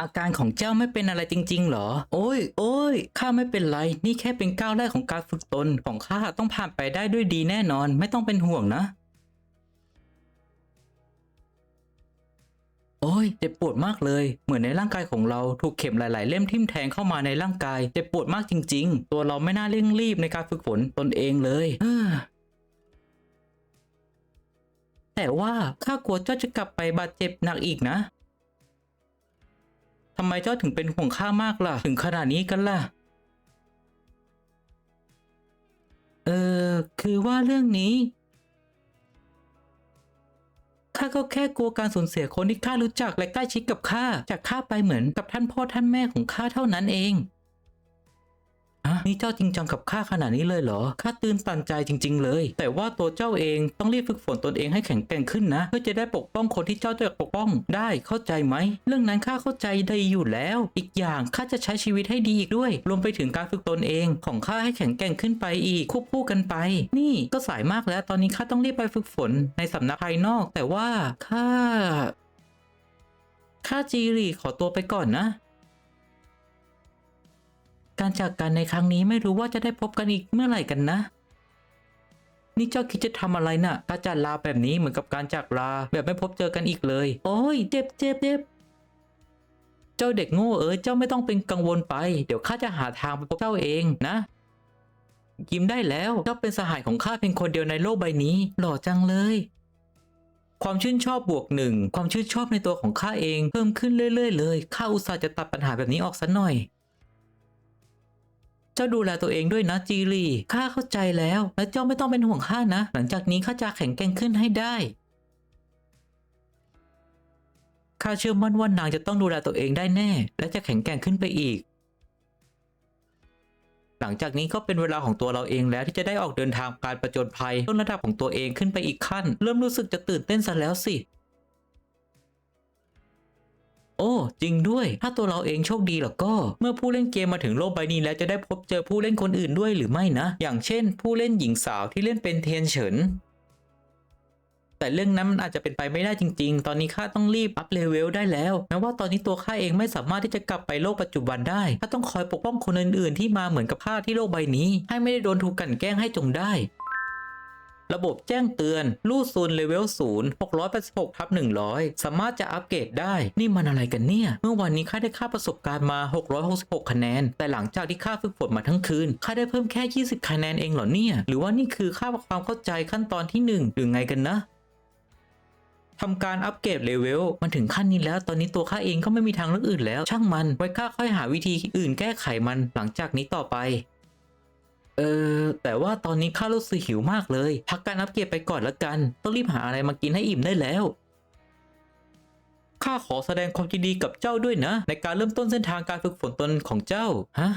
อาการของเจ้าไม่เป็นอะไรจริง ๆ หรอ โอ้ย โอ้ย ข้าไม่เป็นไร นี่แค่เป็นก้าวแรกของการฝึกตน ของข้าต้องผ่านไปได้ด้วยดีแน่นอน ไม่ต้องเป็นห่วงนะ โอ้ย เจ็บปวดมากเลย เหมือนในร่างกายของเราถูกเข็มหลาย ๆ เล่มทิ่มแทงเข้ามาในร่างกาย เจ็บปวดมากจริง ๆ ตัวเราไม่น่าเร่งรีบในการฝึกฝนตนเองเลยแต่ว่าข้ากลัวเจ้าจะกลับไปบาดเจ็บหนักอีกนะ ทำไมเจ้าถึงเป็นห่วงข้ามากล่ะ ถึงขนาดนี้กันล่ะ เออคือว่าเรื่องนี้ ข้าก็แค่กลัวการสูญเสียคนที่ข้ารู้จักและใกล้ชิดกับข้าจากข้าไปเหมือนกับท่านพ่อท่านแม่ของข้าเท่านั้นเอง นี่เจ้าจริงจังกับข้าขนาดนี้เลยเหรอ ข้าตื่นตันใจจริง ๆ เลย แต่ว่าตัวเจ้าเองต้องรีบฝึกฝนตนเองให้แข็งแกร่งขึ้นนะ เพื่อจะได้ปกป้องคนที่เจ้าจะปกป้องได้เข้าใจไหม เรื่องนั้นข้าเข้าใจดีอยู่แล้ว อีกอย่างข้าจะใช้ชีวิตให้ดีอีกด้วย รวมไปถึงการฝึกตนเอง ของข้าให้แข็งแกร่งขึ้นไปอีกควบคู่กันไป นี่ก็สายมากแล้วตอนนี้ข้าต้องรีบไปฝึกฝนในสำนักภายนอก แต่ว่าข้าข้าจีรีขอตัวไปก่อนนะ การจากกันในครั้งนี้ไม่รู้ว่าจะได้พบกันอีกเมื่อไหร่กันนะ นี่เจ้าคิดจะทำอะไรนะ่ะการจากลาแบบนี้เหมือนกับการจากลาแบบไม่พบเจอกันอีกเลย โอ้ยเจ็บเจ็บเจ็บเจ้าเด็กโง่เอ๋ยเจ้าไม่ต้องเป็นกังวลไป เดี๋ยวข้าจะหาทางไปพบเจ้าเองนะยิ้มได้แล้วเจ้าเป็นสหายของข้าเพียงคนเดียวในโลกใบนี้ หล่อจังเลย ความชื่นชอบบวกหนึ่งความชื่นชอบในตัวของข้าเองเพิ่มขึ้นเรื่อยๆเลยข้าอุตส่าห์จะตัดปัญหาแบบนี้ออกสักหน่อย เจ้าดูแลตัวเองด้วยนะจีรีข้าเข้าใจแล้ว และเจ้าไม่ต้องเป็นห่วงข้านะ หลังจากนี้ข้าจะแข็งแกร่งขึ้นให้ได้ข้าเชื่อมั่นว่านางจะต้องดูแลตัวเองได้แน่ และจะแข็งแกร่งขึ้นไปอีก หลังจากนี้ก็เป็นเวลาของตัวเราเองแล้วที่จะได้ออกเดินทางการประจนภัยต้นระดับของตัวเองขึ้นไปอีกขั้น เริ่มรู้สึกจะตื่นเต้นซะแล้วสิ โอ้ จริงด้วย ถ้าตัวเราเองโชคดีแล้วก็ เมื่อผู้เล่นเกมมาถึงโลกใบนี้แล้วจะได้พบเจอผู้เล่นคนอื่นด้วยหรือไม่นะ อย่างเช่น ผู้เล่นหญิงสาวที่เล่นเป็นเทียนเฉินแต่เรื่องนั้นมันอาจจะเป็นไปไม่ได้จริง ๆ ตอนนี้ข้าต้องรีบอัพเลเวลได้แล้ว แม้ว่าตอนนี้ตัวข้าเองไม่สามารถที่จะกลับไปโลกปัจจุบันได้ ข้าต้องคอยปกป้องคนอื่นๆ ที่มาเหมือนกับข้าที่โลกใบนี้ ให้ไม่ได้โดนถูกกันแกล้งให้จงได้ ระบบแจ้งเตือนลู่ซูนเลเวล0 686ทับ100 สามารถจะอัปเกรดได้ นี่มันอะไรกันเนี่ย เมื่อวันนี้ข้าได้ค่าประสบการณ์มา 666 คะแนน แต่หลังจากที่ข้าฝึกฝนมาทั้งคืนข้าได้เพิ่มแค่ 20 คะแนนเองเหรอเนี่ย หรือว่านี่คือค่าความเข้าใจขั้นตอนที่ 1 หรือไงกันนะทำการอัปเกรดเลเวลมันถึงขั้นนี้แล้ว ตอนนี้ตัวข้าเองก็ไม่มีทางเลือกอื่นแล้ว ช่างมันไว้ข้าค่อยหาวิธีอื่นแก้ไขมันหลังจากนี้ต่อไป เออ แต่ว่าตอนนี้ข้ารู้สึกหิวมากเลย พักการอัปเกรดไปก่อนละกัน ต้องรีบหาอะไรมากินให้อิ่มได้แล้วข้าขอแสดงความยินดีกับเจ้าด้วยนะ ในการเริ่มต้นเส้นทางการฝึกฝนตนของเจ้าฮะ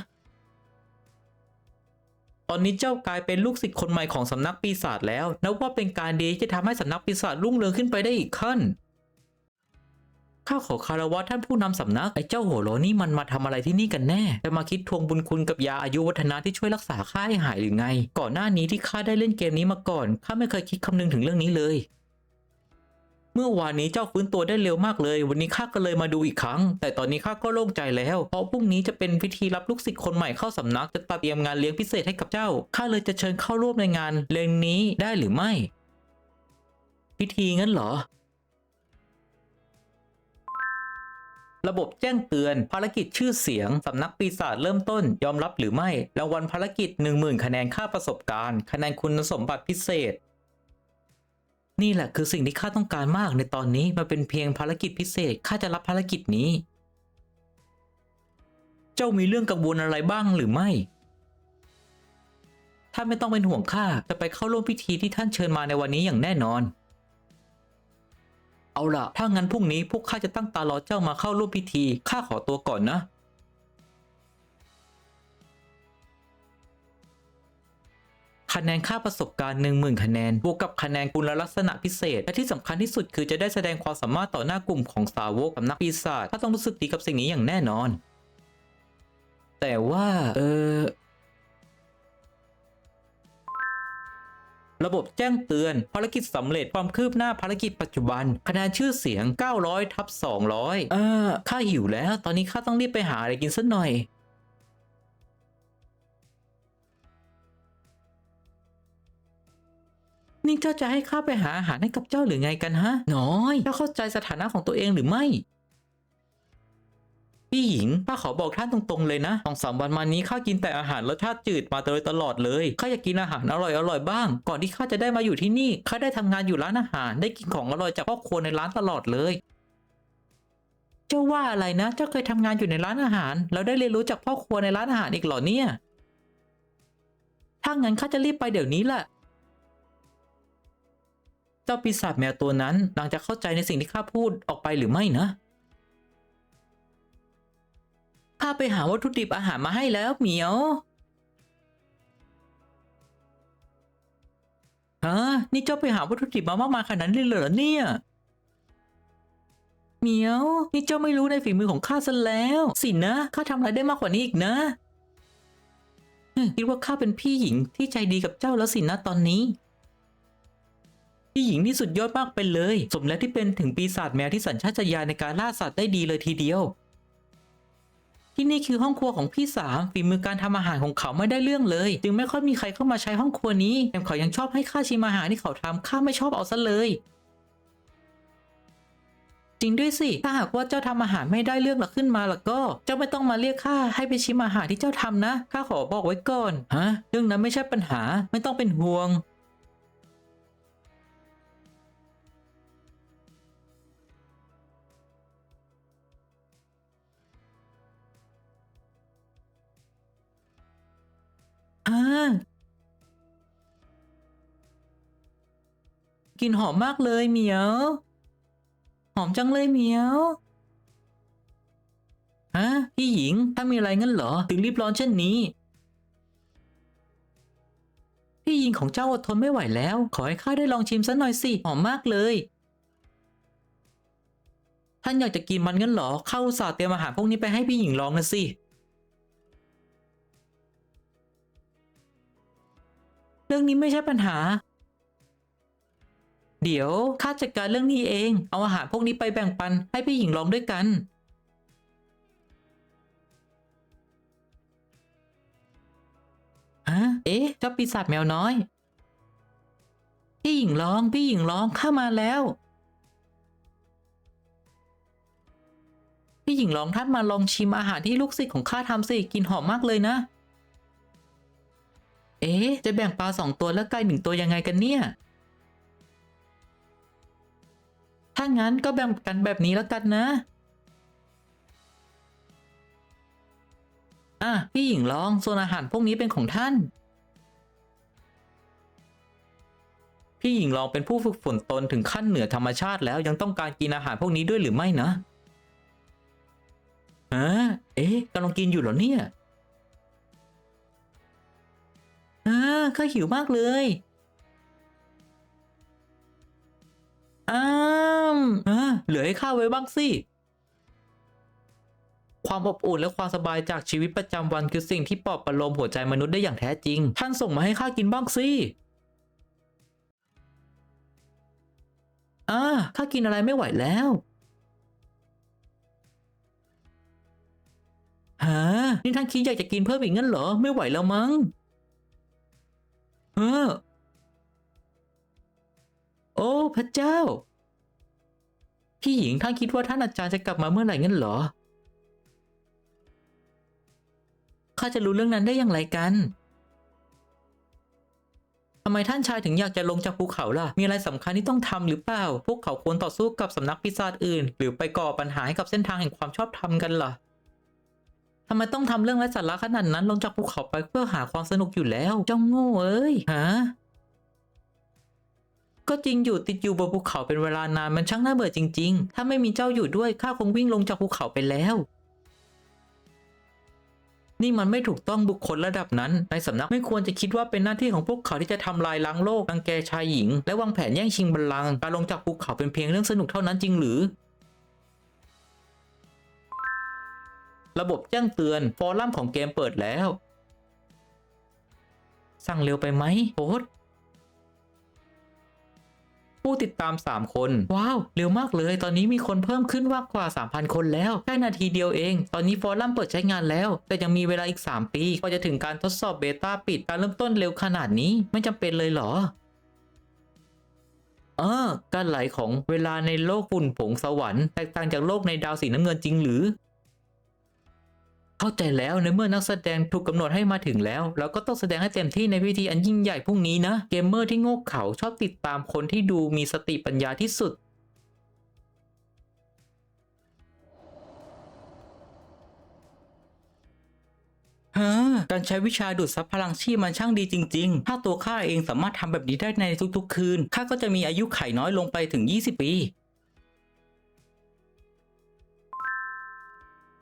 ตอนนี้เจ้ากลายเป็นลูกศิษย์คนใหม่ของสำนักปีศาจแล้วนับว่าเป็นการดีที่จะทำให้สำนักปีศาจรุ่งเรืองขึ้นไปได้อีกขั้น ข้าขอคารวะท่านผู้นำสำนักไอ้เจ้าหัวโลนี่มันมาทำอะไรที่นี่กันแน่ จะมาคิดทวงบุญคุณกับยาอายุวัฒนะที่ช่วยรักษาข้าให้หายหรือไง ก่อนหน้านี้ที่ข้าได้เล่นเกมนี้มาก่อนข้าไม่เคยคิดคำนึงถึงเรื่องนี้เลย เมื่อวานนี้เจ้าฟื้นตัวได้เร็วมากเลย วันนี้ข้าก็เลยมาดูอีกครั้ง แต่ตอนนี้ข้าก็โล่งใจแล้ว เพราะพรุ่งนี้จะเป็นพิธีรับลูกศิษย์คนใหม่เข้าสำนัก จะเตรียมงานเลี้ยงพิเศษให้กับเจ้าข้าเลยจะเชิญเข้าร่วมในงานเลี้ยงนี้ได้หรือไม่ พิธีงั้นเหรอ ระบบแจ้งเตือน ภารกิจชื่อเสียง สำนักปีศาจเริ่มต้น ยอมรับหรือไม่ รางวัลภารกิจ 10,000 คะแนนค่าประสบการณ์ คะแนนคุณสมบัติพิเศษ นี่แหละคือสิ่งที่ข้าต้องการมากในตอนนี้มันเป็นเพียงภารกิจพิเศษข้าจะรับภารกิจนี้ เจ้ามีเรื่องกังวลอะไรบ้างหรือไม่ถ้าไม่ต้องเป็นห่วงข้าจะไปเข้าร่วมพิธีที่ท่านเชิญมาในวันนี้อย่างแน่นอน เอาล่ะ ถ้างั้นพรุ่งนี้พวกข้าจะตั้งตารอเจ้ามาเข้าร่วมพิธี ข้าขอตัวก่อนนะ คะแนนค่าประสบการณ์ 10,000 คะแนน บวกกับคะแนนคุณลักษณะพิเศษ และที่สำคัญที่สุดคือจะได้แสดงความสามารถต่อหน้ากลุ่มของสาวกสำนักปีศาจถ้าต้องรู้สึกดีกับสิ่งนี้อย่างแน่นอน แต่ว่า เออ ระบบแจ้งเตือน ภารกิจสำเร็จความคืบหน้าภารกิจปัจจุบัน คะแนนชื่อเสียง 900ทับ200 เออข้าหิวแล้ว ตอนนี้ข้าต้องรีบไปหาอะไรกินสักหน่อยนี่เจ้าจะให้ข้าไปหาอาหารให้กับเจ้าหรือไงกันฮะ น้อย เจ้าเข้าใจสถานะของตัวเองหรือไม่ พี่หญิงข้าขอบอกท่านตรงๆเลยนะสองสามวันมานี้ข้ากินแต่อาหารรสชาติจืดมาโดยตลอดเลยข้าอยากกินอาหารอร่อยๆบ้าง ก่อนที่ข้าจะได้มาอยู่ที่นี่ข้าได้ทำงานอยู่ร้านอาหาร ได้กินของอร่อยจากพ่อครัวในร้านตลอดเลยเจ้าว่าอะไรนะ เจ้าเคยทำงานอยู่ในร้านอาหาร แล้วได้เรียนรู้จากพ่อครัวในร้านอาหารอีกเหรอเนี่ยถ้างั้นข้าจะรีบไปเดี๋ยวนี้แหละเจ้าปีศาจแมวตัวนั้นนางจะเข้าใจในสิ่งที่ข้าพูดออกไปหรือไม่นะ ข้าไปหาวัตถุดิบอาหารมาให้แล้วเหมียวฮะนี่เจ้าไปหาวัตถุดิบมามากมายขนาดนั้เลยเหรอเนี่ย เหมียว นี่เจ้าไม่รู้ในฝีมือของข้าซะแล้ว สินะข้าทำอะไรได้มากกว่านี้อีกนะคิดว่าข้าเป็นพี่หญิงที่ใจดีกับเจ้าแล้วสินะตอนนี้ พี่หญิงนี่สุดยอดมากไปเลย สมแล้วที่เป็นถึงปีศาจแมวที่สัญชาตญาณในการล่าสัตว์ได้ดีเลยทีเดียว ที่นี่คือห้องครัวของพี่สามฝีมือการทำอาหารของเขาไม่ได้เรื่องเลย จึงไม่ค่อยมีใครเข้ามาใช้ห้องครัวนี้แถมเขายังชอบให้ข้าชิมอาหารที่เขาทำข้าไม่ชอบเอาซะเลย จริงด้วยสิ ถ้าหากว่าเจ้าทำอาหารไม่ได้เรื่องหลักขึ้นมาล้วก็ เจ้าไม่ต้องมาเรียกข้าให้ไปชิมอาหารที่เจ้าทำนะข้าขอบอกไว้ก่อนฮะเรื่องนั้นไม่ใช่ปัญหาไม่ต้องเป็นห่วง อ่า กลิ่นหอมมากเลยเหมียว หอมจังเลยเหมียวฮะพี่หญิง ถ้ามีอะไรงั้นเหรอ ถึงรีบร้อนเช่นนี้ พี่หญิงของเจ้าอดทนไม่ไหวแล้ว ขอให้ข้าได้ลองชิมสักหน่อยสิ หอมมากเลย ท่านอยากจะกินมันงั้นเหรอข้าอุตส่าห์เตรียมอาหารพวกนี้ไปให้พี่หญิงลองนะสิ รื่องนี้ไม่ใช่ปัญหา เดี๋ยวข้าจัดการเรื่องนี้เอง เอาอาหารพวกนี้ไปแบ่งปันให้พี่หญิงลองด้วยกัน ฮะ เอ๊ะเจ้าปีศาจแมวน้อย พี่หญิงลอง พี่หญิงลองข้ามาแล้ว พี่หญิงลองท่านมาลองชิมอาหารที่ลูกศิษย์ของข้าทำสิ กินหอมมากเลยนะ เอ๊ะ จะแบ่งปลาสองตัวแล้วไก่หนึ่งตัวยังไงกันเนี่ย ถ้างั้นก็แบ่งกันแบบนี้แล้วกันนะ อะ พี่หญิงลองส่วนอาหารพวกนี้เป็นของท่าน พี่หญิงลองเป็นผู้ฝึกฝนตนถึงขั้นเหนือธรรมชาติแล้วยังต้องการกินอาหารพวกนี้ด้วยหรือไม่นะ ฮะ เอ๊ะกำลังกินอยู่เหรอเนี่ย อ่าข้าหิวมากเลยอ้ามอ่าเหลือให้ข้าไว้บ้างสิ ความอบอุ่นและความสบายจากชีวิตประจำวันคือสิ่งที่ปลอบประโลมหัวใจมนุษย์ได้อย่างแท้จริง ท่านส่งมาให้ข้ากินบ้างสิอ่าข้ากินอะไรไม่ไหวแล้วฮะนี่ท่านคิดอยากจะกินเพิ่มอีกงั้นเหรอ ไม่ไหวแล้วมั้ง เออโอ้พระเจ้า พี่หญิงท่านคิดว่าท่านอาจารย์จะกลับมาเมื่อไหร่งั้นเหรอ ข้าจะรู้เรื่องนั้นได้อย่างไรกันทำไมท่านชายถึงอยากจะลงจากภูเขาล่ะ มีอะไรสำคัญที่ต้องทำหรือเปล่า พวกเขาควรต่อสู้กับสำนักปีศาจอื่น หรือไปก่อปัญหาให้กับเส้นทางแห่งความชอบธรรมกันล่ะ ทำไมต้องทำเรื่องไร้สาระขนาดนั้นลงจากภูเขาไปเพื่อหาความสนุกอยู่แล้ว เจ้าโง่เอ้ยฮะก็จริงอยู่ติดอยู่บนภูเขาเป็นเวลานานมันช่างน่าเบื่อจริง ๆ ถ้าไม่มีเจ้าอยู่ด้วยข้าคงวิ่งลงจากภูเขาไปแล้ว นี่มันไม่ถูกต้องบุคคลระดับนั้น ในสำนักไม่ควรจะคิดว่าเป็นหน้าที่ของพวกเขาที่จะทำลายล้างโลกรังแกชายหญิง และวางแผนแย่งชิงบัลลังก์การลงจากภูเขาเป็นเพียงเรื่องสนุกเท่านั้นจริงหรือ ระบบแจ้งเตือนฟอรัมของเกมเปิดแล้ว สั่งเร็วไปไหมโพสต์ผู้ติดตาม 3 คน ว้าว เร็วมากเลย ตอนนี้มีคนเพิ่มขึ้นมากกว่า 3,000 คนแล้วแค่นาทีเดียวเอง ตอนนี้ฟอรัมเปิดใช้งานแล้ว แต่ยังมีเวลาอีก 3 ปีกว่าจะถึงการทดสอบเบต้าปิดการเริ่มต้นเร็วขนาดนี้ไม่จำเป็นเลยเหรอเออการไหลของเวลาในโลกฝุ่นผงสวรรค์แตกต่างจากโลกในดาวสีน้ำเงินจริงหรือ เข้าใจแล้วในเมื่อนักแสดงถูกกำหนดให้มาถึงแล้ว เราก็ต้องแสดงให้เต็มที่ในพิธีอันยิ่งใหญ่พรุ่งนี้นะ เกมเมอร์ที่โง่เขลาชอบติดตามคนที่ดูมีสติปัญญาที่สุดฮะการใช้วิชาดูดซับพลังชีพมันช่างดีจริง ๆ ถ้าตัวข้าเองสามารถทำแบบนี้ได้ในทุกๆ คืนข้าก็จะมีอายุไขน้อยลงไปถึง 20 ปี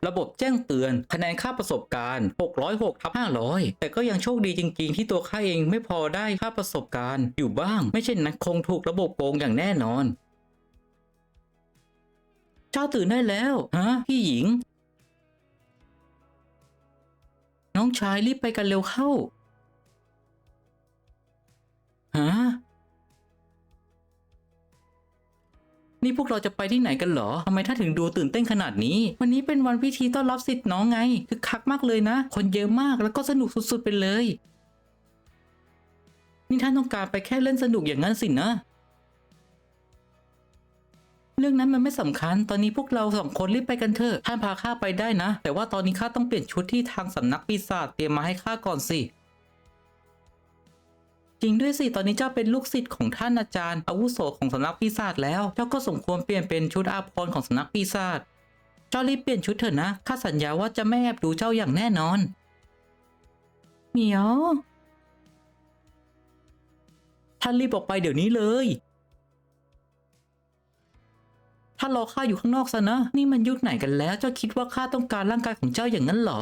ระบบแจ้งเตือนคะแนนค่าประสบการณ์ 606ทับ500 แต่ก็ยังโชคดีจริง ๆ ที่ตัวข้าเองไม่พอได้ค่าประสบการณ์ อยู่บ้าง ไม่เช่นนั้นคงถูกระบบโกงอย่างแน่นอน เจ้าตื่นได้แล้ว ฮะ พี่หญิง น้องชายรีบไปกันเร็วเข้า ฮะ นี่พวกเราจะไปที่ไหนกันเหรอทำไมท่านถึงดูตื่นเต้นขนาดนี้ วันนี้เป็นวันพิธีต้อนรับสิทธิ์น้องไงคือคักมากเลยนะ คนเยอะมากแล้วก็สนุกสุดๆไปเลย นี่ท่านต้องการไปแค่เล่นสนุกอย่างนั้นสินะ เรื่องนั้นมันไม่สำคัญ ตอนนี้พวกเราสองคนรีบไปกันเถอะท่านพาข้าไปได้นะ แต่ว่าตอนนี้ข้าต้องเปลี่ยนชุดที่ทางสำนักปีศาจเตรียมมาให้ข้าก่อนสิ จริงด้วยสิ ตอนนี้เจ้าเป็นลูกศิษย์ของท่านอาจารย์ อาวุโสของสำนักปีศาจแล้ว เจ้าก็สมควรเปลี่ยนเป็นชุดอาภรณ์ของสำนักปีศาจ เจ้ารีบเปลี่ยนชุดเถอะนะ ข้าสัญญาว่าจะไม่แอบดูเจ้าอย่างแน่นอน เหมียว ท่านรีบออกไปเดี๋ยวนี้เลย ท่านรอข้าอยู่ข้างนอกซะนะ นี่มันยุคไหนกันแล้ว เจ้าคิดว่าข้าต้องการร่างกายของเจ้าอย่างนั้นเหรอ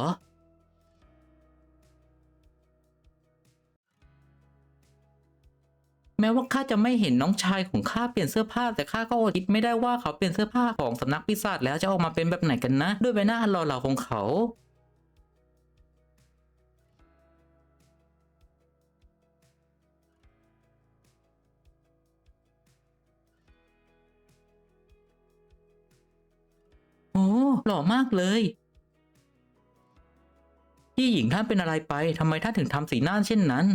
แม้ว่าข้าจะไม่เห็นน้องชายของข้าเปลี่ยนเสื้อผ้า แต่ข้าก็อดคิดไม่ได้ว่าเขาเปลี่ยนเสื้อผ้าของสำนักปีศาจแล้วจะออกมาเป็นแบบไหนกันนะ ด้วยใบหน้าอันหล่อเหลาของเขาโอ้หล่อมากเลยพี่หญิงท่านเป็นอะไรไปทำไมท่านถึงทำสีหน้าเช่นนั้น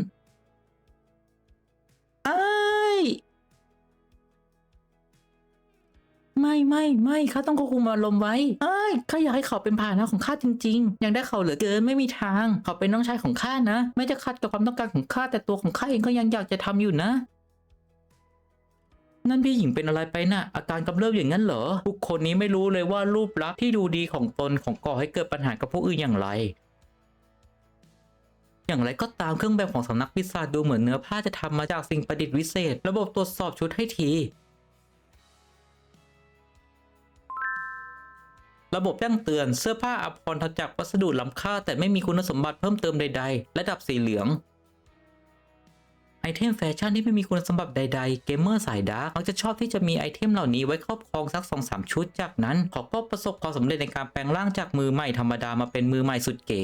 ไม่ไม่ข้าต้องควบคุมอารมณ์ไว้ไอ้ยข้าอยากให้เขาเป็นพาหนะของข้าจริง ๆ ยังได้เขาเหลือเกินไม่มีทาง เขาเป็นน้องชายของข้านะ ไม่จะขัดกับความต้องการของข้าแต่ตัวของข้าเองก็ยังอยากจะทำอยู่นะนั่นพี่หญิงเป็นอะไรไปนะ่ะ อาการกำเริบอย่างนั้นเหรอทุกคนนี้ไม่รู้เลยว่ารูปลักษณ์ที่ดูดีของตนของก่อให้เกิดปัญหากับผู้อื่นอย่างไร อย่างไรก็ตามเครื่องแบบของสำนักปีศาจดูเหมือนเนื้อผ้าจะทำมาจากสิ่งประดิษฐ์วิเศษ ระบบตรวจสอบชุดให้ที ระบบแจ้งเตือนเสื้อผ้าอภรณ์ทำจากวัสดุล้ำค่า แต่ไม่มีคุณสมบัติเพิ่มเติมใดๆ ระดับสีเหลืองไอเทมแฟชั่นที่ไม่มีคุณสมบัติใดๆ เกมเมอร์สายดาร์กมักจะชอบที่จะมีไอเทมเหล่านี้ไว้ครอบครองสัก 2-3 ชุด จากนั้นเขาก็ประสบความสำเร็จในการแปลงร่างจากมือใหม่ธรรมดามาเป็นมือใหม่สุดเก๋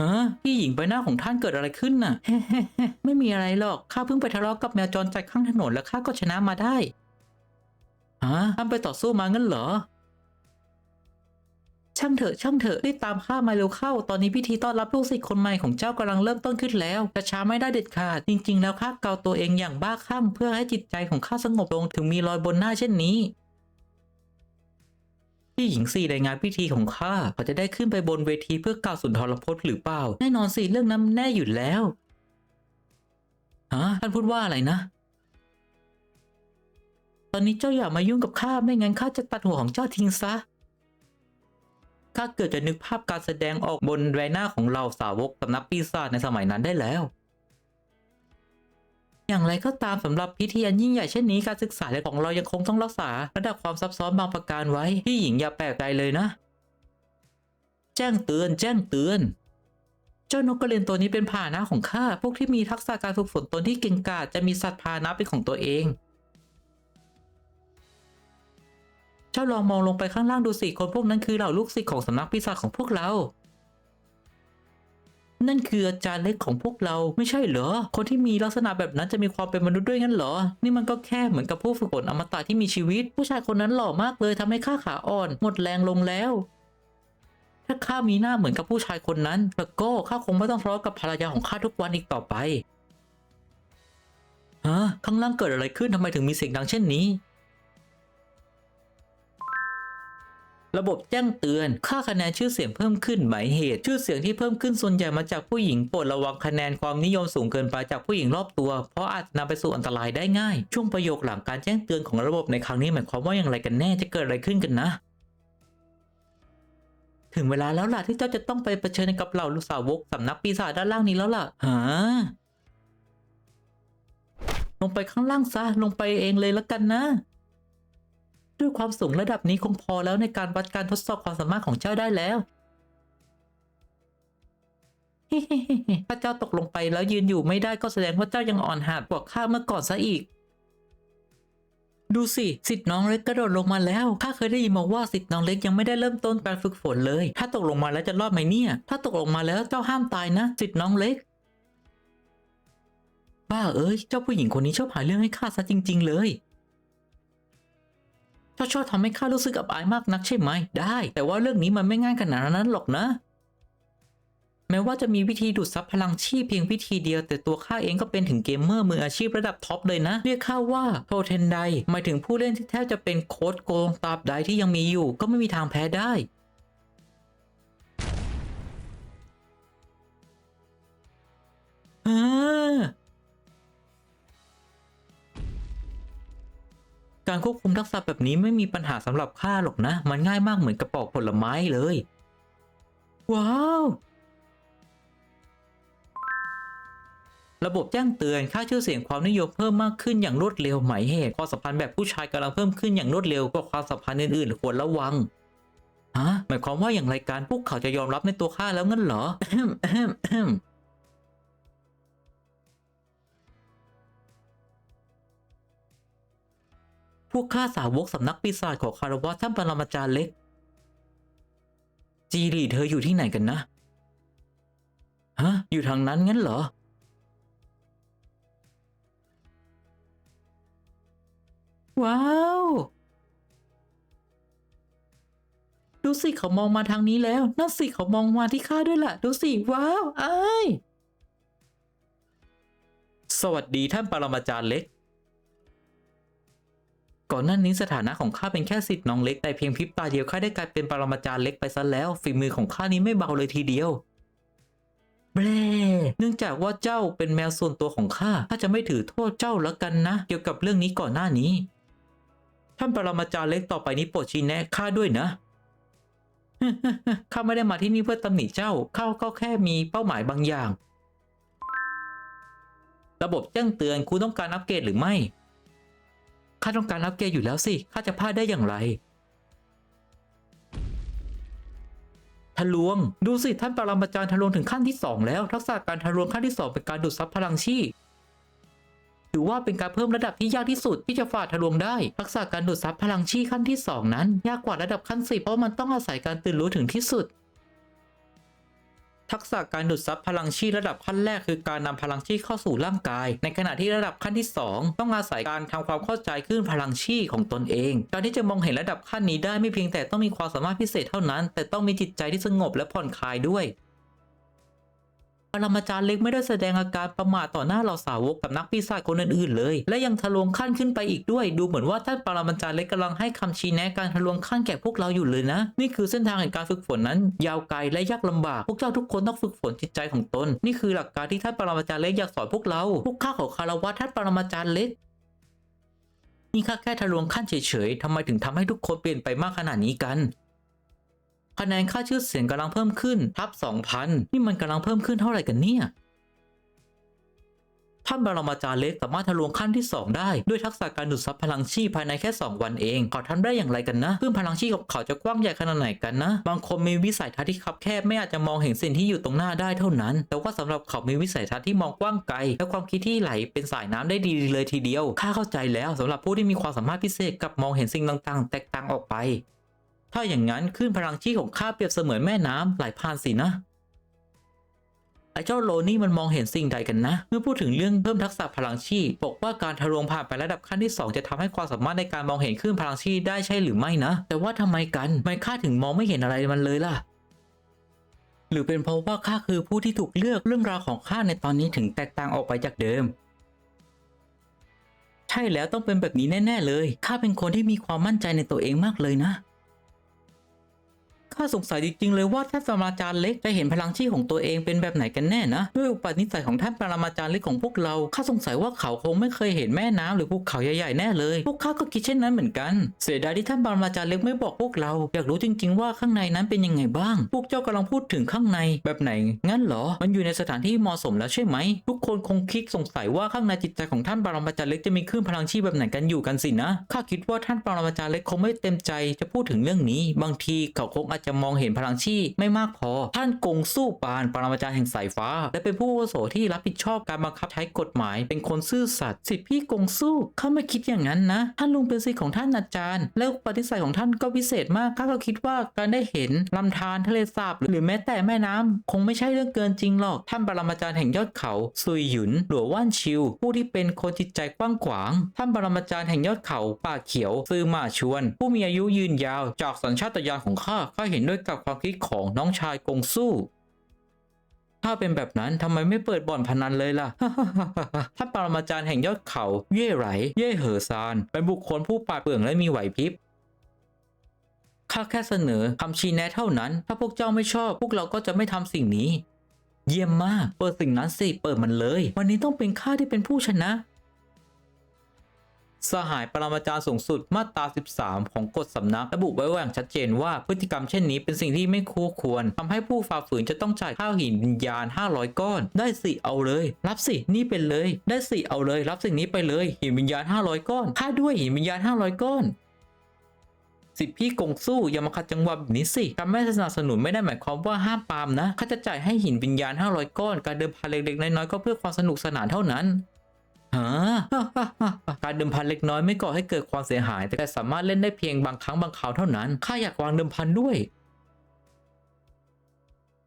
ฮะพี่หญิงใบหน้าของท่านเกิดอะไรขึ้นน่ะ ไม่มีอะไรหรอก ข้าเพิ่งไปทะเลาะกับแมวจรจัดข้างถนนแล้วข้าก็ชนะมาได้ฮะท่านไปต่อสู้มางั้นเหรอ ช่างเถอะช่างเถอะรีบตามข้ามาเร็วเข้า ตอนนี้พิธีต้อนรับลูกศิษย์คนใหม่ของเจ้ากำลังเริ่มต้นขึ้นแล้วจะช้าไม่ได้เด็ดขาด จริง ๆ แล้วข้าเกาตัวเองอย่างบ้าคลั่งเพื่อให้จิตใจของข้าสงบลงถึงมีรอยบนหน้าเช่นนี้พี่หญิงสี่รายงานพิธีของข้าเขาจะได้ขึ้นไปบนเวทีเพื่อกล่าวสุนทรพจน์หรือเปล่า แน่นอนสิเรื่องนั้นแน่อยู่แล้วฮะท่านพูดว่าอะไรนะ ตอนนี้เจ้าอย่ามายุ่งกับข้าไม่งั้นข้าจะตัดหัวของเจ้าทิ้งซะ ข้าเกิดจะนึกภาพการแสดงออกบนใบหน้าของเราสาวกสำนักปีศาจในสมัยนั้นได้แล้ว อย่างไรก็ตามสำหรับพิธีอันยิ่งใหญ่เช่นนี้การศึกษาของเรายังคงต้องรักษา ระดับความซับซ้อนบางประการไว้พี่หญิงอย่าแปลกใจเลยนะ แจ้งเตือน แจ้งเตือนเจ้านกกระเรียนตัวนี้เป็นพาหนะของข้า พวกที่มีทักษะการฝึกฝนตนที่เก่งกาจจะมีสัตว์พาหนะเป็นของตัวเอง เจ้าลองมองลงไปข้างล่างดูสิคนพวกนั้นคือเหล่าลูกศิษย์ของสำนักปีศาจของพวกเรา นั่นคืออาจารย์เล็กของพวกเราไม่ใช่เหรอ คนที่มีลักษณะแบบนั้นจะมีความเป็นมนุษย์ด้วยงั้นเหรอ นี่มันก็แค่เหมือนกับผู้ฝึกฝนอมตะที่มีชีวิต ผู้ชายคนนั้นหล่อมากเลยทำให้ข้าขาอ่อน หมดแรงลงแล้ว ถ้าข้ามีหน้าเหมือนกับผู้ชายคนนั้นแล้วก็ข้าคงไม่ต้องทะเลาะกับภรรยาของข้าทุกวันอีกต่อไปฮะข้างล่างเกิดอะไรขึ้นทำไมถึงมีเสียงดังเช่นนี้ ระบบแจ้งเตือน ค่าคะแนนชื่อเสียงเพิ่มขึ้นหมายเหตุ ชื่อเสียงที่เพิ่มขึ้นส่วนใหญ่มาจากผู้หญิงโปรดระวังคะแนนความนิยมสูงเกินไปจากผู้หญิงรอบตัว เพราะอาจนำไปสู่อันตรายได้ง่าย ช่วงประโยคหลังการแจ้งเตือนของระบบในครั้งนี้หมายความว่าอย่างไรกันแน่จะเกิดอะไรขึ้นกันนะถึงเวลาแล้วล่ะที่เจ้าจะต้องไปเผชิญกับเหล่าลูกสาวกสำนักปีศาจด้านล่างนี้แล้วล่ะฮะลงไปข้างล่างซะ ลงไปเองเลยแล้วกันนะ ด้วยความสูงระดับนี้คงพอแล้วในการวัดการทดสอบความสามารถของเจ้าได้แล้วถ้าเจ้าตกลงไปแล้วยืนอยู่ไม่ได้ก็แสดงว่าเจ้ายังอ่อนหัดกว่าข้าเมื่อก่อนซะอีก ดูสิสิทธิ์น้องเล็กกระโดดลงมาแล้วข้าเคยได้ยินมาว่าสิทธิ์น้องเล็กยังไม่ได้เริ่มต้นการฝึกฝนเลย ถ้าตกลงมาแล้วจะรอดไหมเนี่ย ถ้าตกลงมาแล้วเจ้าห้ามตายนะสิทธิ์น้องเล็กบ้าเอ้ยเจ้าผู้หญิงคนนี้ชอบหาเรื่องให้ข้าซะจริง ๆ เลย เจ้าชอบทำให้ข้ารู้สึกอับอายมากนักใช่ไหม ได้ แต่ว่าเรื่องนี้มันไม่ง่ายขนาดนั้นหรอกนะ แม้ว่าจะมีวิธีดูดซับพลังชีพเพียงวิธีเดียวแต่ตัวข้าเองก็เป็นถึงเกมเมอร์มืออาชีพระดับท็อปเลยนะ เรียกข้าว่าโทเทนไดหมายถึงผู้เล่นที่แทบจะเป็นโค้ดโกงตราบใดที่ยังมีอยู่ ก็ไม่มีทางแพ้ได้อ่า การควบคุมทักษะแบบนี้ไม่มีปัญหาสำหรับข้าหรอกนะ มันง่ายมากเหมือนกระปอกผลไม้เลย ว้าว ระบบแจ้งเตือนค่าชื่อเสียงความนิยมเพิ่มมากขึ้นอย่างรวดเร็วหมายเหตุความสัมพันธ์แบบผู้ชายกำลังเพิ่มขึ้นอย่างรวดเร็วกว่าความสัมพันธ์อื่นๆควรระวังฮะหมายความว่าอย่างไรการพวกเขาจะยอมรับในตัวข้าแล้วงั้นเหรอ พวกข้าสาวกสำนักปีศาจของคารวะท่านปรมาจารย์เล็ก จีรีเธออยู่ที่ไหนกันนะ ฮะ อยู่ทางนั้นงั้นเหรอ ว้าว ดูสิเขามองมาทางนี้แล้วนั่นสิเขามองมาที่ข้าด้วยล่ะ ดูสิ ว้าวอ้ายสวัสดีท่านปรมาจารย์เล็ก ก่อนหน้านี้สถานะของข้าเป็นแค่สิทธิ์น้องเล็กแต่เพียงพริบตาเดียวข้าได้กลายเป็นปรมาจารย์เล็กไปซะแล้วฝีมือของข้านี้ไม่เบาเลยทีเดียวแบลเนื่องจากว่าเจ้าเป็นแมวส่วนตัวของข้าข้าจะไม่ถือโทษเจ้าแล้วกันนะ เกี่ยวกับเรื่องนี้ก่อนหน้านี้ ท่านปรมาจารย์เล็กต่อไปนี้โปรดชี้แนะข้าด้วยนะข้าไม่ได้มาที่นี่เพื่อตำหนิเจ้าข้าก็แค่มีเป้าหมายบางอย่าง ระบบแจ้งเตือนคุณต้องการอัปเกรดหรือไม่ ข้าต้องการอัปเกรดอยู่แล้วสิ ข้าจะพลาดได้อย่างไรทะลวง ดูสิท่านปรมาจารย์ทะลวงถึงขั้นที่สองแล้ว ทักษะการทะลวงขั้นที่สองเป็นการดูดซับพลังชีพถือว่าเป็นการเพิ่มระดับที่ยากที่สุดที่จะฝ่าทะลวงได้ ทักษะการดูดซับพลังชีขั้นที่สองนั้น ยากกว่าระดับขั้นสิบเพราะมันต้องอาศัยการตื่นรู้ถึงที่สุด ทักษะการดูดซับพลังชีระดับขั้นแรกคือการนำพลังชีเข้าสู่ร่างกาย ในขณะที่ระดับขั้นที่ 2 ต้องอาศัยการทำความเข้าใจคลื่นพลังชีของตนเอง การที่จะมองเห็นระดับขั้นนี้ได้ไม่เพียงแต่ต้องมีความสามารถพิเศษเท่านั้น แต่ต้องมีจิตใจที่สงบและผ่อนคลายด้วย ปรมาจารย์เล็กไม่ได้แสดงอาการประมาทต่อหน้าเหล่าสาวกกับนักปีศาจคนอื่นๆเลย และยังทะลวงขั้นขึ้นไปอีกด้วย ดูเหมือนว่าท่านปรมาจารย์เล็กกำลังให้คำชี้แนะการทะลวงขั้นแก่พวกเราอยู่เลยนะ นี่คือเส้นทางแห่งการฝึกฝนนั้น ยาวไกลและยากลำบาก พวกเจ้าทุกคนต้องฝึกฝนจิตใจของตน นี่คือหลักการที่ท่านปรมาจารย์เล็กอยากสอนพวกเรา พวกข้าขอคารวะท่านปรมาจารย์เล็กนี่ข้าแค่ทะลวงขั้นเฉยๆทำไมถึงทำให้ทุกคนเปลี่ยนไปมากขนาดนี้กัน คะแนนค่าชื่อเสียงกำลังเพิ่มขึ้นทับ2,000 นี่มันกำลังเพิ่มขึ้นเท่าไหร่กันเนี่ยท่านบรมาจารย์เล็กสามารถทะลวงขั้นที่ 2 ได้ด้วยทักษะการดูดซับพลังชีพภายในแค่ 2 วันเองเขาทำได้อย่างไรกันนะเพื่อพลังชีพของเขาจะกว้างใหญ่ขนาดไหนกันนะ บางคนมีวิสัยทัศน์ที่คับแคบไม่อาจจะมองเห็นสิ่งที่อยู่ตรงหน้าได้เท่านั้น แต่ว่าสำหรับเขามีวิสัยทัศน์ที่มองกว้างไกล และความคิดที่ไหลเป็นสายน้ำได้ดีเลยทีเดียวข้าเข้าใจแล้วสำหรับผู้ที่มีความสามารถพิเศษกับมองเห็นสิ่งต่างๆ แตกต่างออกไป ถ้าอย่างนั้นคลื่นพลังชีของข้าเปรียบเสมือนแม่น้ำไหลผ่านสินะ ไอ้เจ้าโลนี่มันมองเห็นสิ่งใดกันนะ เมื่อพูดถึงเรื่องเพิ่มทักษะพลังชีบอกว่าการทะลวงผ่านไประดับขั้นที่ 2 จะทำให้ความสามารถในการมองเห็นคลื่นพลังชีได้ใช่หรือไม่นะ แต่ว่าทำไมกันไม่ข้าถึงมองไม่เห็นอะไรมันเลยล่ะหรือเป็นเพราะว่าข้าคือผู้ที่ถูกเลือกเรื่องราวของข้าในตอนนี้ถึงแตกต่างออกไปจากเดิม ใช่แล้วต้องเป็นแบบนี้แน่ ๆ เลยข้าเป็นคนที่มีความมั่นใจในตัวเองมากเลยนะ ข้าสงสัยจริงๆเลยว่าท่านปรมาจารย์เล็กจะเห็นพลังชีพของตัวเองเป็นแบบไหนกันแน่นะ ด้วยอุปนิสัยของท่านปรมาจารย์เล็กของพวกเราข้าสงสัยว่าเขาคงไม่เคยเห็นแม่น้ำหรือภูเขาใหญ่ๆแน่เลยพวกข้าก็คิดเช่นนั้นเหมือนกัน เสียดายที่ท่านปรมาจารย์เล็กไม่บอกพวกเราอยากรู้จริง ๆ ว่าข้างในนั้นเป็นยังไงบ้าง พวกเจ้ากำลังพูดถึงข้างในแบบไหน งั้นเหรอ มันอยู่ในสถานที่เหมาะสมแล้วใช่ไหมทุกคนคงคิดสงสัยว่าข้างในจิตใจของท่านปรมาจารย์เล็กจะมีคลื่นพลังชีพแบบไหนกันอยู่กันสินะข้าคิดว่าท่านปรมาจารย์เล็กคงไม่เต็มใจจะพูดถึงเรื่องนี้ บางทีเขาคงอาจจะะมองเห็นพลังชีพไม่มากพอ ท่านกงสู้ปานปรมาจารย์แห่งสายฟ้า และเป็นผู้วุโสที่รับผิดชอบการบังคับใช้กฎหมาย เป็นคนซื่อสัตย์สิทธิพี่กงสู้เขาไม่คิดอย่างนั้นนะ ท่านลุงเป็นสิทธิของท่านอาจารย์ และปนิสัยของท่านก็พิเศษมากข้าก็คิดว่าการได้เห็นลำธารทะเลสาบหรือแม้แต่แม่น้ำคงไม่ใช่เรื่องเกินจริงหรอก ท่านปรมาจารย์แห่งยอดเขาซุยหยุนหลัวว่านชิว ผู้ที่เป็นคนจิตใจกว้างขวาง ท่านปรมาจารย์แห่งยอดเขาป่าเขียว ซือมาชวน ผู้มีอายุยืนยาว จากสัญชาตญาณของข้าข้าเห็นด้วยกับความคิดของน้องชายกงสู้ ถ้าเป็นแบบนั้นทำไมไม่เปิดบ่อนพนันเลยล่ะ ท่านปรมาจารย์แห่งยอดเขา เย่ไหล เย่เหอซาน เป็นบุคคลผู้ปราดเปรื่องและมีไหวพริบข้าแค่เสนอคำชี้แนะเท่านั้น ถ้าพวกเจ้าไม่ชอบ พวกเราก็จะไม่ทำสิ่งนี้ เยี่ยมมาก เปิดสิ่งนั้นสิ เปิดมันเลย วันนี้ต้องเป็นข้าที่เป็นผู้ชนะ สหายปรมาจารย์สูงสุดมาตรา 13 ของกฎสำนัก ระบุไว้อย่างชัดเจนว่าพฤติกรรมเช่นนี้เป็นสิ่งที่ไม่คู่ควรทำให้ผู้ฝ่าฝืนจะต้องจ่ายค่าหินวิญญาณ 500 ก้อน ได้สิเอาเลย รับสินี่เป็นเลย ได้สิเอาเลย รับสิ่งนี้ไปเลยหินวิญญาณ 500 ก้อนค่าด้วยหินวิญญาณ 500 ก้อนสิพี่กงสู้อย่ามาขัดจังหวะแบบนี้สิการไม่สนับสนุนไม่ได้หมายความว่าห้ามปามนะข้าจะจ่ายให้หินวิญญาณ 500 ก้อน การเดิมพันเล็กๆน้อยๆก็เพื่อความสนุกสนานเท่านั้น ฮะการเดิมพันเล็กน้อยไม่ก่อให้เกิดความเสียหาย แต่สามารถเล่นได้เพียงบางครั้งบางคราวเท่านั้นข้าอยากวางเดิมพันด้วย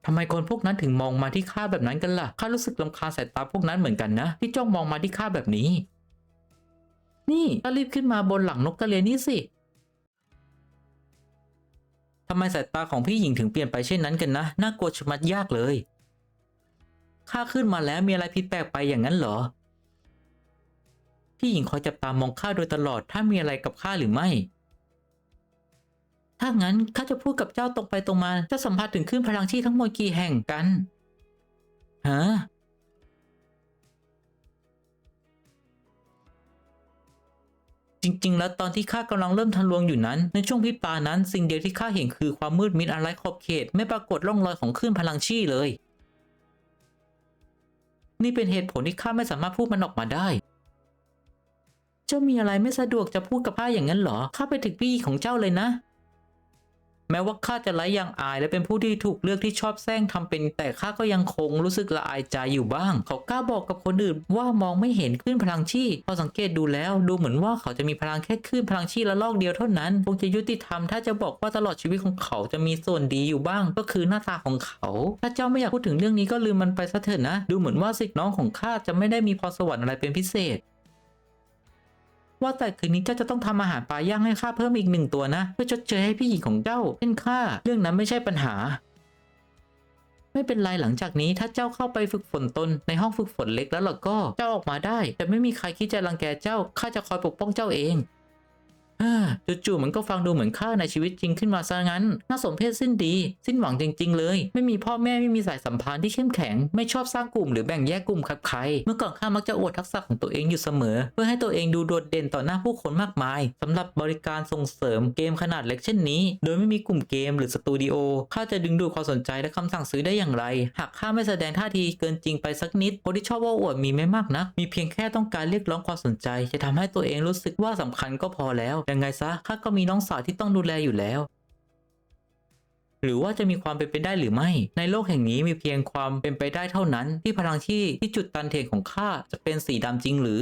ทำไมคนพวกนั้นถึงมองมาที่ข้าแบบนั้นกันล่ะข้ารู้สึกลำคาสายตาพวกนั้นเหมือนกันนะ ที่จ้องมองมาที่ข้าแบบนี้ นี่ก็รีบขึ้นมาบนหลังนกกระเรียนนี่สิทำไมสายตาของพี่หญิงถึงเปลี่ยนไปเช่นนั้นกันนะน่ากลัวชะมัดยากเลยข้าขึ้นมาแล้วมีอะไรผิดแปลกไปอย่างนั้นเหรอ พี่หญิงคอยจับตามองข้าโดยตลอดถ้ามีอะไรกับข้าหรือไม่ ถ้างั้นข้าจะพูดกับเจ้าตรงไปตรงมาเจ้าสัมผัสถึงคลื่นพลังที่ทั้งหมดกี่แห่งกันฮะจริง ๆ แล้วตอนที่ข้ากำลังเริ่มทะลวงอยู่นั้น ในช่วงพริบตานั้น สิ่งเดียวที่ข้าเห็นคือความมืดมิดอันไร้ขอบเขต ไม่ปรากฏร่องรอยของคลื่นพลังชี่เลย นี่เป็นเหตุผลที่ข้าไม่สามารถพูดมันออกมาได้ เจ้ามีอะไรไม่สะดวกจะพูดกับข้าอย่างนั้นเหรอ ข้าไปถึงพี่ของเจ้าเลยนะ แม้ว่าข้าจะไร้ยางอายและเป็นผู้ที่ถูกเลือกที่ชอบแซงทำเป็น แต่ข้าก็ยังคงรู้สึกละอายใจอยู่บ้าง เขากล้าบอกกับคนอื่นว่ามองไม่เห็นคลื่นพลังชีพพอสังเกตดูแล้วดูเหมือนว่าเขาจะมีพลังแค่คลื่นพลังชีพละลอกเดียวเท่านั้นคงจะยุติธรรมถ้าจะบอกว่าตลอดชีวิตของเขาจะมีส่วนดีอยู่บ้าง ก็คือหน้าตาของเขา ถ้าเจ้าไม่อยากพูดถึงเรื่องนี้ก็ลืมมันไปซะเถอะนะ ดูเหมือนว่าสิทธิ์น้องของข้าจะไม่ได้มีพรสวรรค์อะไรเป็นพิเศษ ว่าแต่คืนนี้เจ้าจะต้องทำอาหารปลาย่างให้ข้าเพิ่มอีกหนึ่งตัวนะ เพื่อชดเชยให้พี่หญิงของเจ้าเช่นข้าเรื่องนั้นไม่ใช่ปัญหา ไม่เป็นไรหลังจากนี้ถ้าเจ้าเข้าไปฝึกฝนตนในห้องฝึกฝนเล็กแล้วล่ะก็เจ้าออกมาได้ แต่ไม่มีใครคิดจะรังแกเจ้าข้าจะคอยปกป้องเจ้าเอง จู่ๆมันก็ฟังดูเหมือนข้าในชีวิตจริงขึ้นมาซะงั้น น่าสมเพชสิ้นดี สิ้นหวังจริง ๆ เลย ไม่มีพ่อแม่ไม่มีสายสัมพันธ์ที่เข้มแข็ง ไม่ชอบสร้างกลุ่มหรือแบ่งแยกกลุ่มกับใคร เมื่อก่อนข้ามักจะอวดทักษะของตัวเองอยู่เสมอ เพื่อให้ตัวเองดูโดดเด่นต่อหน้าผู้คนมากมายสำหรับบริการส่งเสริมเกมขนาดเล็กเช่นนี้ โดยไม่มีกลุ่มเกมหรือสตูดิโอข้าจะดึงดูดความสนใจและคำสั่งซื้อได้อย่างไร หากข้าไม่แสดงท่าทีเกินจริงไปสักนิดคนที่ชอบว่าอวดมีไม่มากนักมีเพียงแค่ต้องการเรียกร้องความสนใจ จะทำให้ตัวเองรู้สึกว่าสำคัญก็พอแล้วยังไงซะข้าก็มีน้องสาวที่ต้องดูแลอยู่แล้ว หรือว่าจะมีความเป็นไปได้หรือไม่ ในโลกแห่งนี้มีเพียงความเป็นไปได้เท่านั้น ที่พลังที่ที่จุดตันเทงของข้าจะเป็นสีดำจริงหรือ